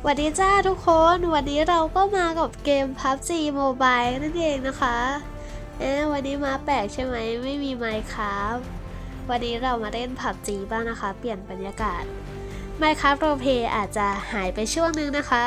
สวัสดีจ้าทุกคน วันนี้เราก็มากับเกม PUBG Mobile นั่นเองนะคะ เอ๊วันนี้มาแปลกใช่ไหม ไม่มีไมค์ครับวันนี้เรามาเล่น PUBG บ้างนะคะ เปลี่ยนบรรยากาศ Minecraft Roleplay อาจจะหายไปช่วงนึงนะคะ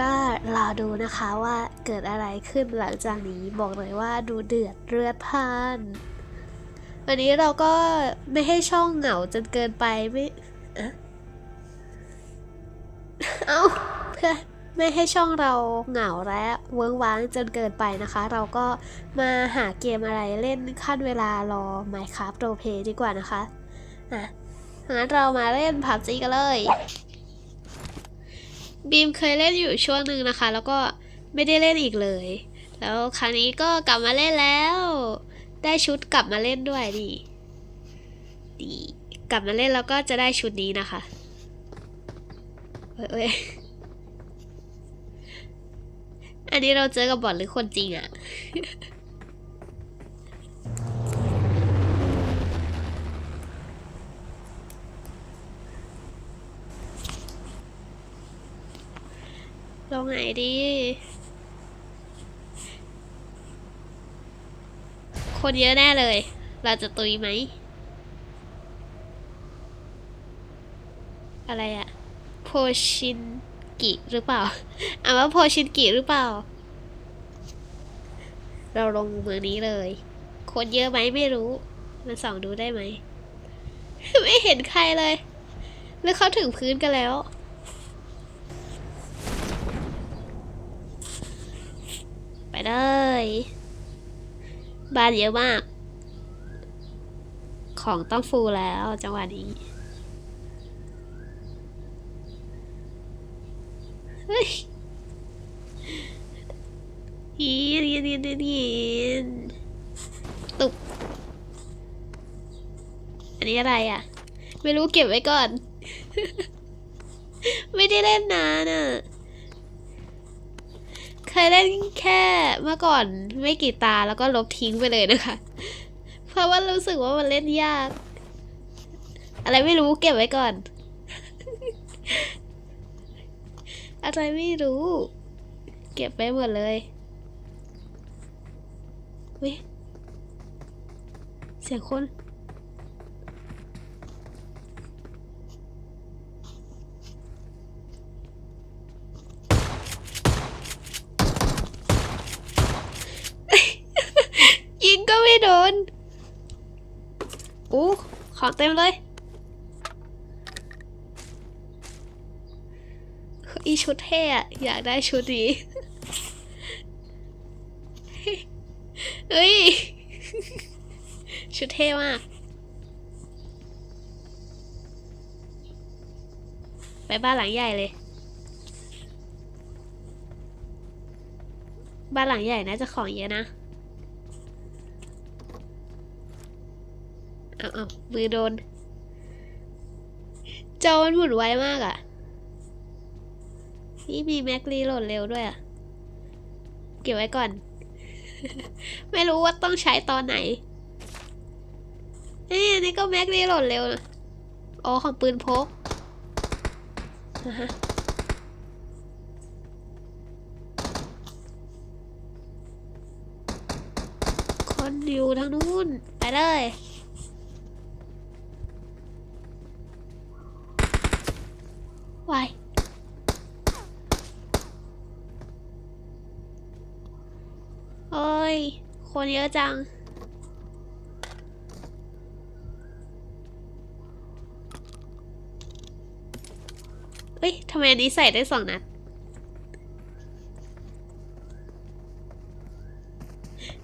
ก็รอดูนะคะว่าเกิดอะไรขึ้นหลังจากนี้บอกเลยว่าดูเดือดเลือดพล่านวันนี้เราก็ไม่ให้ช่องเหงาจนเกินไปไม่ เอาเพื่อไม่ให้ช่องเราเหงาและเวิ้งว้างจนเกินไปนะคะ เราก็มาหาเกมอะไรเล่นขั้นเวลารอ Minecraft Roleplay ดีกว่านะคะอะงั้นเรามาเล่น PUBG กันเลยบีมเคยเล่นอยู่ช่วงหนึ่งนะคะ แล้วก็ไม่ได้เล่นอีกเลย แล้วครั้งนี้ก็กลับมาเล่นแล้ว ได้ชุดกลับมาเล่นด้วยดีดีกลับมาเล่นแล้วก็จะได้ชุดนี้นะคะ เลย อันนี้เราเจอกับบอทหรือคนจริงอะลงไหนดี คนเยอะแน่เลย เราจะตุยไหม อะไรอะ ชินกิหรือเปล่าอ่านว่าโพชินกิหรือเปล่า เราลงเมืองนี้เลย คนเยอะไหมไม่รู้มาส่องดูได้ไหม ไม่เห็นใครเลย หรือเขาถึงพื้นกันแล้วไปเลย บ้านเยอะมาก ของต้องฟูลแล้วจังหวะนี้ เฮ้ ยยีนยีนยีนยีนยีนตุบอันนี้อะไรอะ ไม่รู้เก็บไว้ก่อน ไม่ได้เล่นนานอะเคยเล่นแค่เมื่อก่อนไม่กี่ตาแล้วก็ลบทิ้งไปเลยนะคะ เพราะว่ารู้สึกว่ามันเล่นยาก อะไรไม่รู้เก็บไว้ก่อน อะไรไม่รู้ เก็บไปหมดเลยเว้ยเสียงคนยิงก็ไม่โดน อู้ ของเต็มเลยีชุดเท่อะอยากได้ชุดนี้เฮ้ย ชุดเท่มากไปบ้านหลังใหญ่เลย บ้านหลังใหญ่น่าจะของเยอะนะเอาเอามือโดนจอมันหมุนไวมากอะ่ะ นี่มีแม็กรีโหลดเร็วด้วยอะ่ะเก็บไว้ก่อน ไม่รู้ว่าต้องใช้ตอนไหนเอ้ยอันนี้ก็แม็กรีโหลดเร็วนะอ๋อของปืนพกนะฮะคนอยู่ทางนู้น ไปเลย คนเยอะจัง เฮ้ย ทำไมอันนี้ใส่ได้สองนัด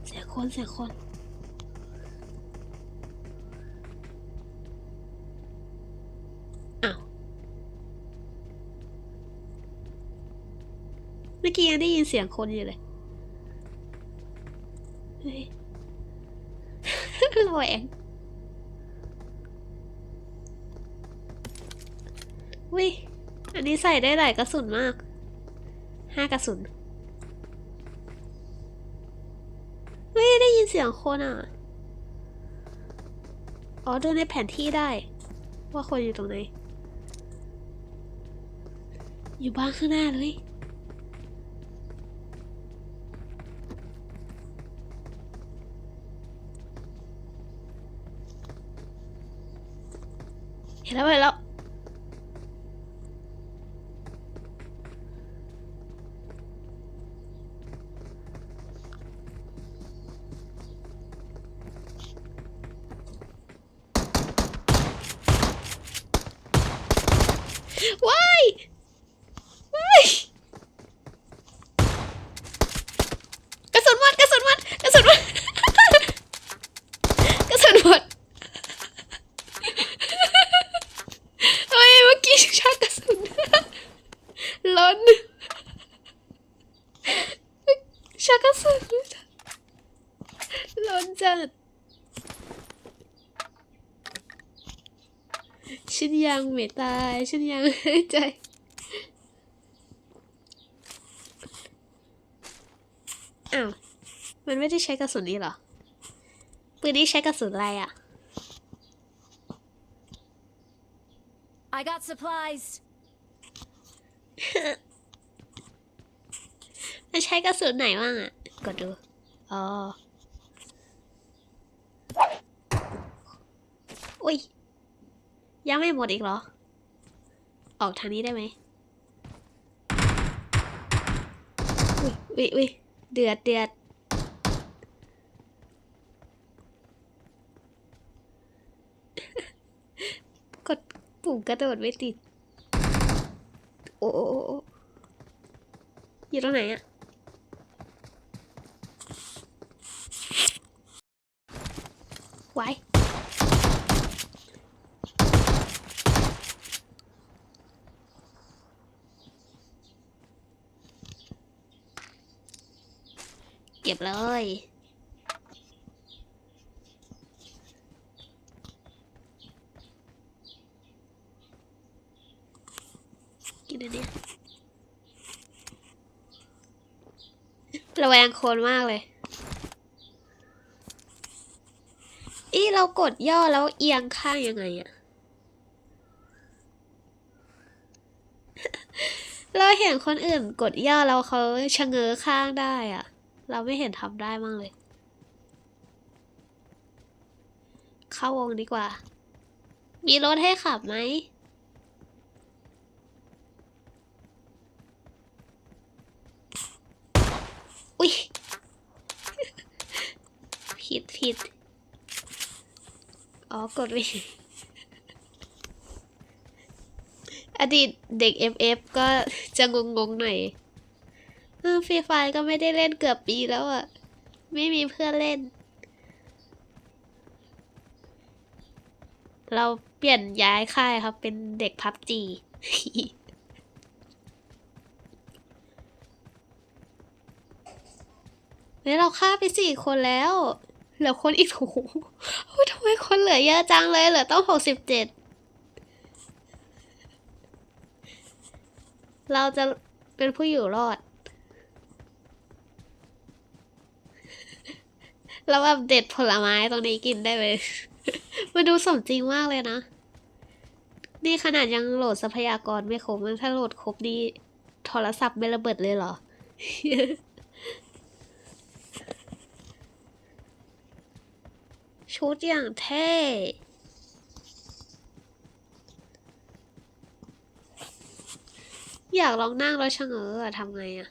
เสียงคนเสียงคนอ้าวเมื่อกี้ยังได้ยินเสียงคนอยู่เลย เฮ้ย ระแวง วิอันนี้ใส่ได้หลายกระสุนมาก ห้ากระสุน วิได้ยินเสียงคนอะ อ๋อ ดูในแผนที่ได้ ว่าคนอยู่ตรงไหน อยู่บ้านข้างหน้าเลย เห็นแล้วเห็นแล้ว ว้ายว้ายกระสุนหมดกระสุนหมดกระสุนหมด กระสุนหมดเฮ้ยเมื่อกี้ชักกระสุน ล้นชักกระสุนล้นจัดฉัน ยังไม่ตาย ฉันยังหายใจ อ้าว มันไม่ได้ใช้กระสุนนี้เหรอ ปืนนี้ใช้กระสุนอะไรอะ I got supplies. มันใช้กระสุนไหนบ้างอะกดดู อ๋อ อุ้ย ยังไม่หมดอีกเหรอ ออกทางนี้ได้ไหมอุ้ยอุ้ยอุ้ยเดือดเดือดกดปุ่มกระโดดไม่ติด โอ้โอโอ้โอ้อยู่ตรงไหนอะไว้ เก็บเลย กินอันเนี้ยระแวงโคนมากเลย อีเรากดย่อแล้วเอียงข้างยังไงอะเราเห็นคนอื่นกดย่อแล้วเขาชะเง้อข้างได้อะ เราไม่เห็นทำได้มั่งเลย เข้าวงดีกว่า มีรถให้ขับไหม อุ้ย ผิดผิด อ๋อ กดไม่อดีตเด็ก FF ก็จะงงๆหน่อยือฟรีไฟก็ไม่ได้เล่นเกือบปีแล้วอะไม่มีเพื่อนเล่น เราเปลี่ยนย้ายค่ายครับ เป็นเด็กพับจีเฮ้ยเราฆ่าไปสี่คนแล้วเหลือคนอีกโอ้โหทำไมคนเหลือเยอะจังเลยเหลือต้องหกสิบเจ็ดเราจะเป็นผู้อยู่รอด แล้วแบบเด็ดผลไม้ตรงนี้กินได้เลยมันดูสมจริงมากเลยนะ นี่ขนาดยังโหลดทรัพยากรไม่ครบถ้าโหลดครบนี่โทรศัพท์ไม่ระเบิดเลยเหรอ ชุดอย่างเท่อยากลองนั่งรถชะเง้ออทำไงอะ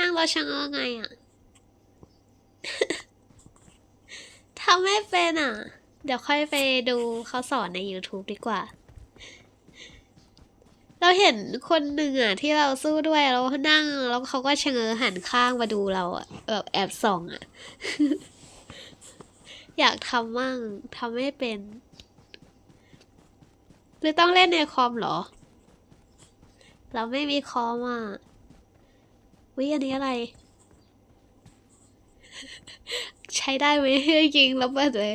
นั่งรถชะเง้อไงอะ ทำไม่เป็นอะ เดี๋ยวค่อยไปดูเขาสอนใน YouTube ดีกว่า เราเห็นคนหนึ่งอะ ที่เราสู้ด้วยแล้วนั่ง แล้วเขาก็ชะเง้อหันข้างมาดูเราอะแบบแอบส่องอะ อยากทำมั่งทำไม่เป็น หรือต้องเล่นในคอมเหรอ เราไม่มีคอมอะวิอันนี้อะไร ใช้ได้ไหมยิงระเบิดเลย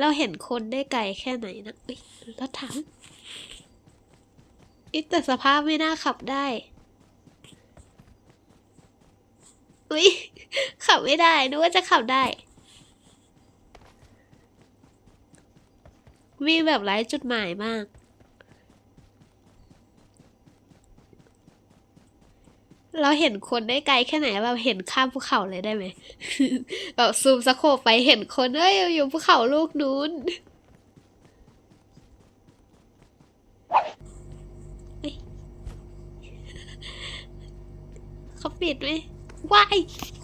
เราเห็นคนได้ไกลแค่ไหนนะเอ้ยรถถังอิแต่สภาพไม่น่าขับได้ อุ้ยขับไม่ได้ นึกว่าจะขับได้ มีแบบไร้จุดหมายมาก เราเห็นคนได้ไกลแค่ไหนแบบเห็นข้ามภูเขาเลยได้ไหมแบบซูมสโคปไปเห็นคนเอ้ยอยู่ภูเขาลูกนู้นเขาปิดไหมว้าย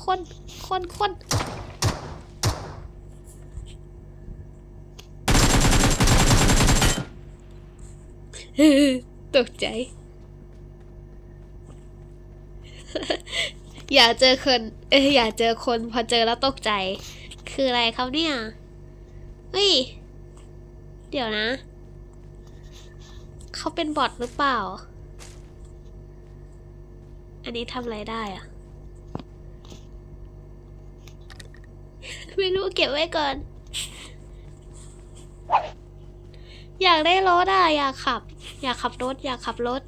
คนคนคนตกใจ อย่าเจอคนเอยอยาเจอคนพอเจอแล้วตกใจ คืออะไรครับเนี่ยเฮ้ย เดี๋ยวนะ เขาเป็นบอทหรือเปล่า อันนี้ทำอะไรได้อะไม่รู้เก็บไว้ก่อน อยากได้รถอะ อยากขับ อยากขับรถ อยากขับรถ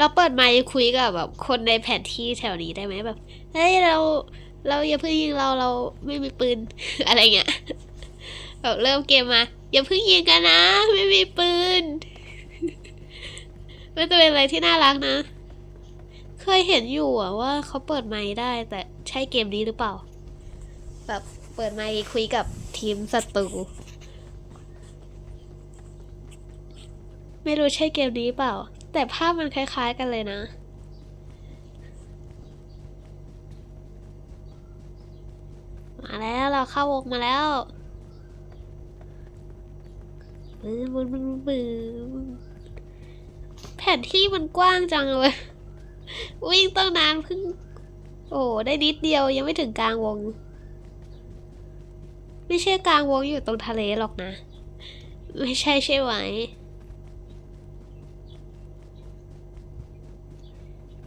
เราเปิดไมค์คุยกับแบบ คนในแผนที่แถวนี้ได้ไหมแบบเฮ้ยเราเราอย่าเพิ่งยิงเราเราไม่มีปืน อะไรเงี้ยแบบเริ่มเกมมาอย่าเพิ่งยิงกันนะ ไม่มีปืนมันจะเป็นอะไรที่น่ารักนะ เคยเห็นอยู่อะว่าเขาเปิดไมค์ได้ แต่ใช่เกมนี้หรือเปล่า แบบเปิดไมค์คุยกับทีมศัตรูไม่รู้ใช่เกมนี้เปล่า แต่ภาพมันคล้ายๆกันเลยนะ มาแล้วเราเข้าวงมาแล้วบึ้มบึ้มบึ้มบึ้มแผนที่มันกว้างจังเลย วิ่งตั้งนานเพิ่ง โอ้ได้นิดเดียวยังไม่ถึงกลางวง ไม่ใช่กลางวงอยู่ตรงทะเลหรอกนะ ไม่ใช่ใช่ไหม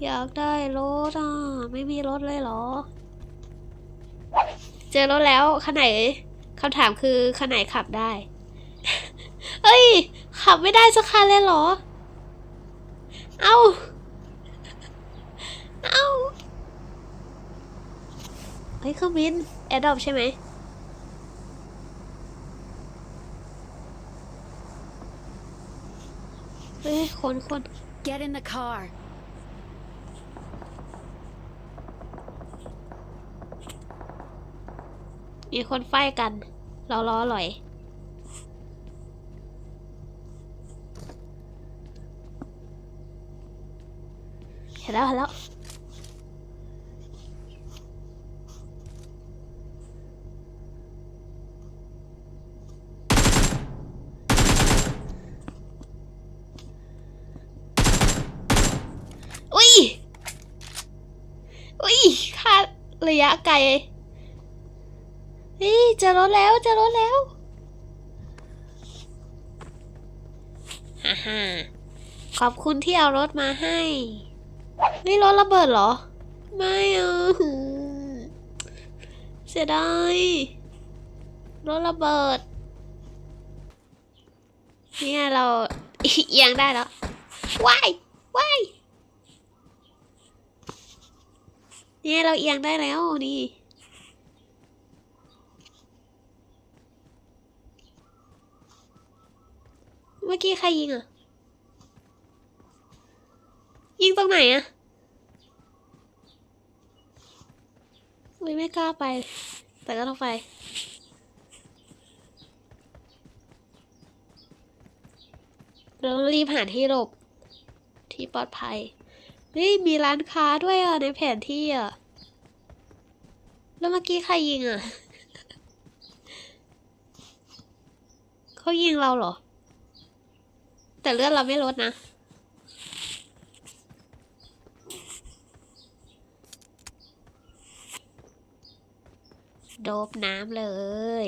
อยากได้รถอะ ไม่มีรถเลยเหรอ เจอรถแล้วคันไหนคำถามคือคันไหนขับได้ เอ้ย ขับไม่ได้สักคันเลยเหรอ เอาเอาเฮ้ยเครื่องบินแอร์ดอปใช่ไหมเฮ้ยคนคน Get in the car. มีคนไฟกัน เราล้ออร่อย เห็นแล้วเห็นแล้วอุ้ย อุ้ยค่าระยะไกล จอรถแล้วเจอรถแล้วฮ่าฮ่าขอบคุณที่เอารถมาให้นี่รถระเบิดเหรอ ไม่อะหืมเสียดายรถระเบิด เนี่ยเราเอียงได้แล้วว้ายว้ายเนี่ยเราเอียงได้แล้วนี่ เมื่อกี้ใครยิงอะ ยิงตรงไหนอะอุ้ยไม่กล้าไป แต่ก็ต้องไปเราต้องรีบหาที่หลบ ที่ปลอดภัย นี่มีร้านค้าด้วยอะ ในแผนที่อะ แล้วเมื่อกี้ใครยิงอะ เขายิงเราเหรอ แต่เลือดเราไม่ลดนะ โดบน้ำเลย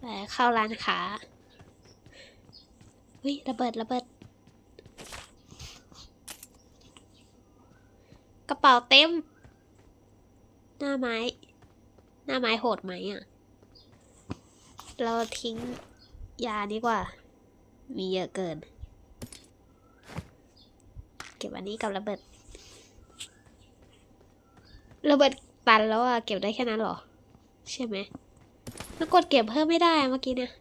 ไปเข้าร้านค้าวิระเบิดระเบิด กระเป๋าเต็ม หน้าไม้ หน้าไม้โหดไหมอะ เราทิ้งยาดีกว่า มีเยอะเกิน เก็บอันนี้กับระเบิด ระเบิดตันแล้วอะเก็บได้แค่นั้นหรอ ใช่ไหมแล้วกดเก็บเพิ่มไม่ได้เมื่อกี้เนี่ย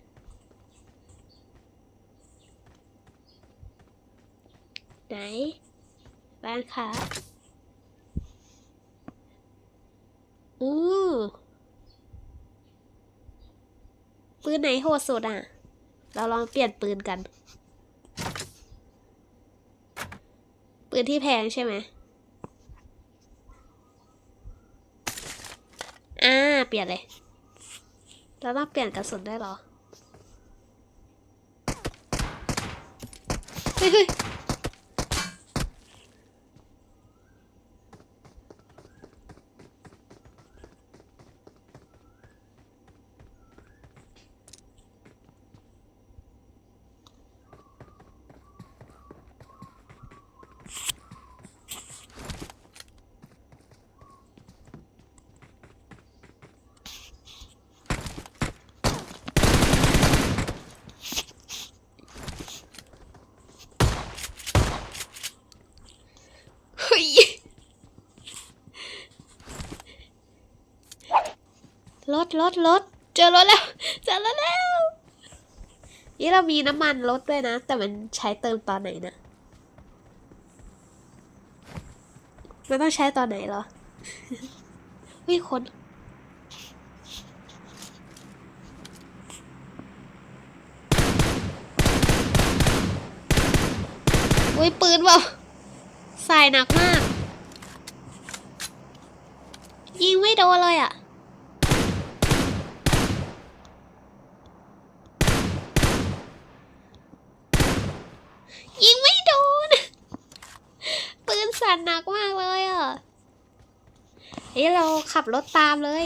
ไหนร้านค้าอู้ปืนไหนโหดสุดอะ เราลองเปลี่ยนปืนกัน ปืนที่แพงใช่ไหมอ่า เปลี่ยนเลยเราต้องเปลี่ยนกระสุนได้หรอ เฮ้ยเฮ้ย เฮ้ย รถรถเจอรถแล้ว เจอรถแล้ว นี่เรามีน้ำมันรถด้วยนะ แต่มันใช้เติมตอนไหนนะมันต้องใช้ตอนไหนเหรอเฮ้ยคนอุ้ยปืนเปล่าใส่หนักมาก ยิงไม่โดนเลยอะ่ะ ยิงไม่โดน ปืนสั่นหนักมากเลยอะ่ะ เฮ้ยเราขับรถตามเลย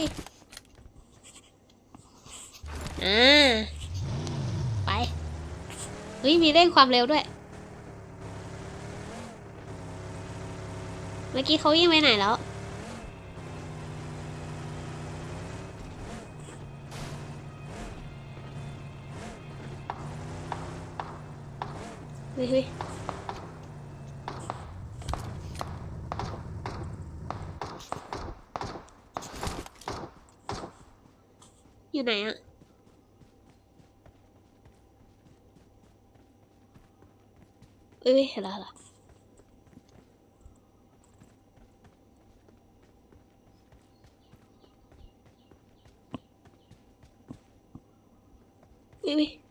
อ่า ไป เฮ้ย มีเร่งความเร็วด้วย เมื่อกี้เขาวิ่งไปไหนแล้ว เฮ้ยเฮ้ย อยู่ไหนอะเอ้ยเห็นแล้วเห็นแล้วอุ๊ยอุ๊ย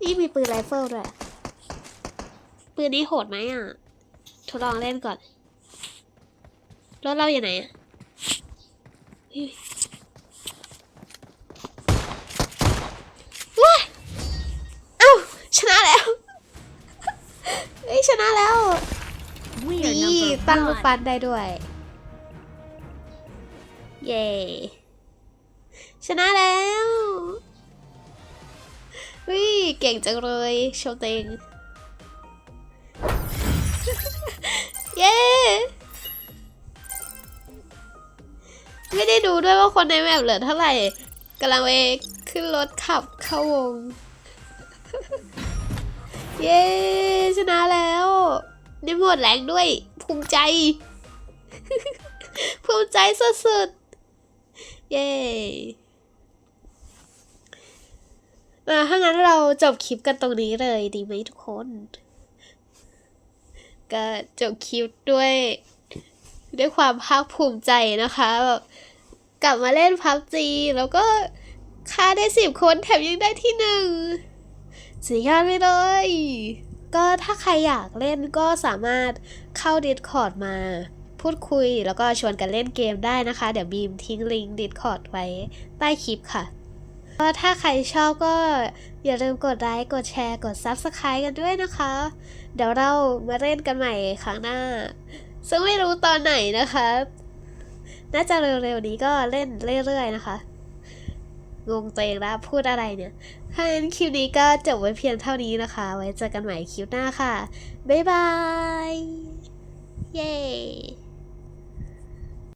นี่มีปืนไรเฟิลด้วย ปืนนี้โหดไหมอะ ทดลองเล่นก่อน รถเราอยู่ไหนอะเฮ้ยว้าเอ้า ชนะแล้ว เฮ้ย ชนะแล้ว We are นี่ number ตั้งลูก one. ปันได้ด้วย เย้ ชนะแล้ว วิเก่งจังเลยโชว์เตงเย้ ไม่ได้ดูด้วยว่าคนในแมปเหลือเท่าไหร่กำลังไปขึ้นรถขับเข้าวง เย้ ชนะแล้วได้หมดแรงด้วย ภูมิใจ ภูมิใจสุดๆ เย้ อ่าถ้างั้นเราจบคลิปกันตรงนี้เลยดีไหมทุกคน ก็จบคลิปด้วย ด้วยความภาคภูมิใจนะคะแบบกลับมาเล่นพับจีแล้วก็ฆ่าได้สิบคนแถมยังได้ที่หนึ่งสุดยอดไปเลย ก็ถ้าใครอยากเล่นก็สามารถเข้า Discord มาพูดคุยแล้วก็ชวนกันเล่นเกมได้นะคะ เดี๋ยวบีมทิ้งลิงก์ Discord ไว้ใต้คลิปค่ะ ก็ถ้าใครชอบก็อย่าลืมกดไลค์ กดแชร์ กด Subscribe กันด้วยนะคะ เดี๋ยวเรามาเล่นกันใหม่ครั้งหน้า ซึ่งไม่รู้ตอนไหนนะคะ น่าจะเร็วๆนี้ก็เล่นเรื่อยๆนะคะ งงตัวเองแล้วพูดอะไรเนี่ยถ้างั้นคลิปนี้ก็จบไว้เพียงเท่านี้นะคะ ไว้เจอกันใหม่คลิปหน้าค่ะ บ๊ายบาย เย้